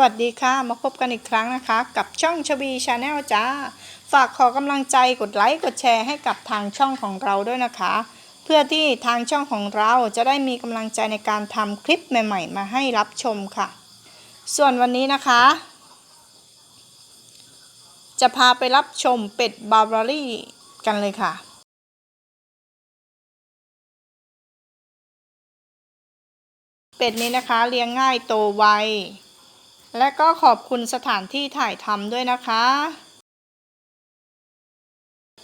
วัสดีค่ะ มาพบกันอีกครั้งนะคะ กับช่องชบีชาแนลจ้า ฝากขอกำลังใจกดไลค์กดแชร์ให้กับทางช่องของเราด้วยนะคะ เพื่อที่ทางช่องของเราจะได้มีกำลังใจในการทำคลิปใหม่ ๆ มาให้รับชมค่ะ ส่วนวันนี้นะคะ จะพาไปรับชมเป็ดบาร์บารี่กันเลยค่ะเป็ดนี้นะคะเลี้ยงง่ายโตไว และก็ขอบคุณสถานที่ถ่ายทำด้วยนะคะ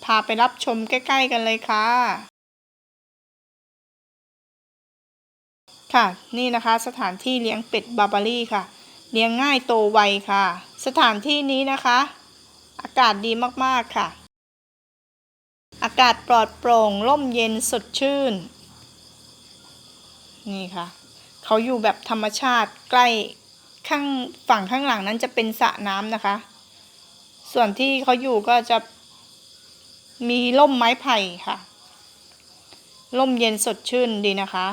พาไปรับชมใกล้ ๆ กันเลยค่ะ ค่ะ นี่นะคะสถานที่เลี้ยงเป็ดบาบารี่ค่ะ เลี้ยงง่ายโตไวค่ะ สถานที่นี้นะคะ อากาศดีมากๆค่ะ อากาศปลอดโปร่งร่มเย็นสดชื่น นี่ค่ะ เขาอยู่แบบธรรมชาติใกล้ ข้างฝั่งข้างหลังนั้นจะเป็นสระน้ำนะคะ ส่วนที่เขาอยู่ก็จะมีร่มไม้ไผ่ค่ะ ร่มเย็นสดชื่นดีนะคะ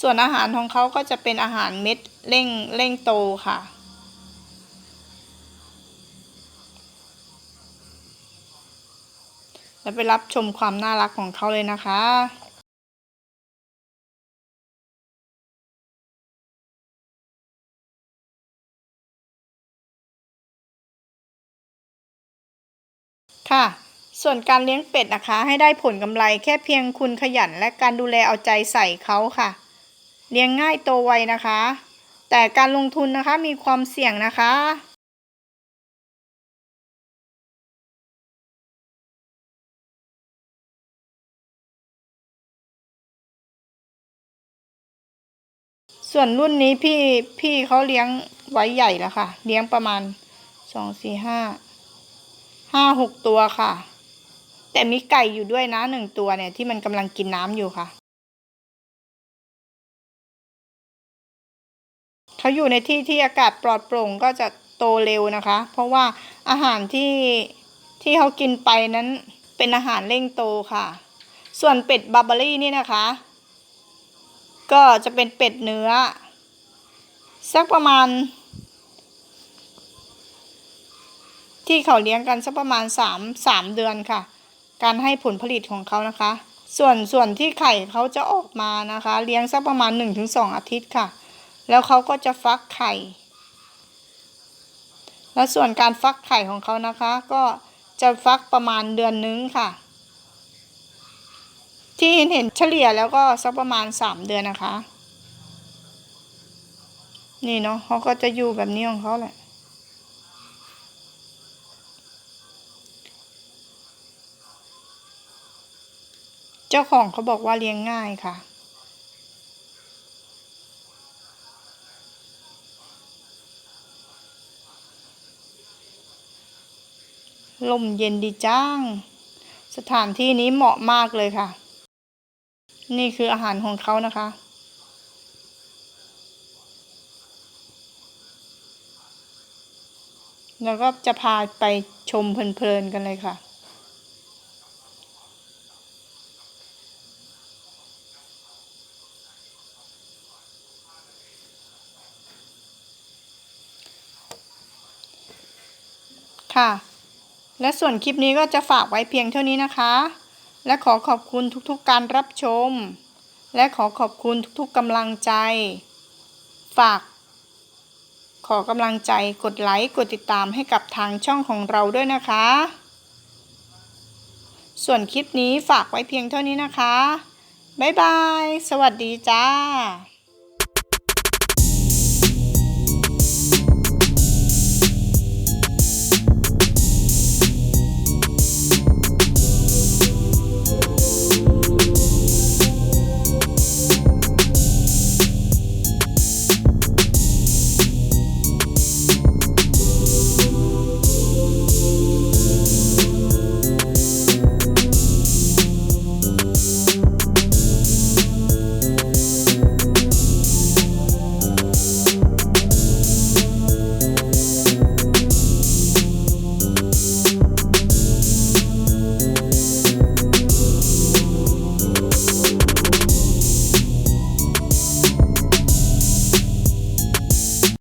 ส่วนอาหารของเขาก็จะเป็นอาหารเม็ดเร่งเร่งโตค่ะแล้วไปรับชมความน่ารักของเขาเลยนะคะ ค่ะ ส่วนการเลี้ยงเป็ดนะคะ ให้ได้ผลกำไรแค่เพียงคุณขยันและการดูแลเอาใจใส่เขาค่ะ เลี้ยงง่ายโตไวนะคะ แต่การลงทุนนะคะมีความเสี่ยงนะคะส่วนรุ่นนี้พี่พี่เขาเลี้ยงไว้ใหญ่แล้วค่ะ เลี้ยงประมาณสองสี่ห้า ห้าหกตัวค่ะ แต่มีไก่อยู่ด้วยนะหนึ่งตัวเนี่ยที่มันกำลังกินน้ำอยู่ค่ะ เขาอยู่ในที่ที่อากาศปลอดโปร่งก็จะโตเร็วนะคะ เพราะว่าอาหารที่ที่เขากินไปนั้นเป็นอาหารเร่งโตค่ะ ส่วนเป็ดบาร์บารี่นี่นะคะ ก็จะเป็นเป็ดเนื้อ สักประมาณ ที่เขาเลี้ยงกันสักประมาณ3 3เดือนค่ะ การให้ผลผลิตของเขานะคะ ส่วนส่วนที่ไข่เขาจะออกมานะคะ เลี้ยงสักประมาณ 1-2 อาทิตย์ค่ะ แล้วเขาก็จะฟักไข่ และส่วนการฟักไข่ของเขานะคะ ก็จะฟักประมาณเดือนนึงค่ะ ที่เห็นเห็นเฉลี่ยแล้วก็สักประมาณ 3 เดือนนะคะ นี่เนาะเขาก็จะอยู่แบบนี้ของเขาแหละ เจ้าของเขาบอกว่าเลี้ยงง่ายค่ะ ลมเย็นดีจังสถานที่นี้เหมาะมากเลยค่ะ นี่คืออาหารของเขานะคะแล้วก็จะพาไปชมเพลินๆกันเลยค่ะ ค่ะ และส่วนคลิปนี้ก็จะฝากไว้เพียงเท่านี้นะคะ และขอขอบคุณทุกๆการรับชม และขอขอบคุณทุกๆกำลังใจ ฝาก ขอกำลังใจกดไลค์กดติดตามให้กับทางช่องของเราด้วยนะคะ ส่วนคลิปนี้ฝากไว้เพียงเท่านี้นะคะ บ๊ายบาย สวัสดีจ้า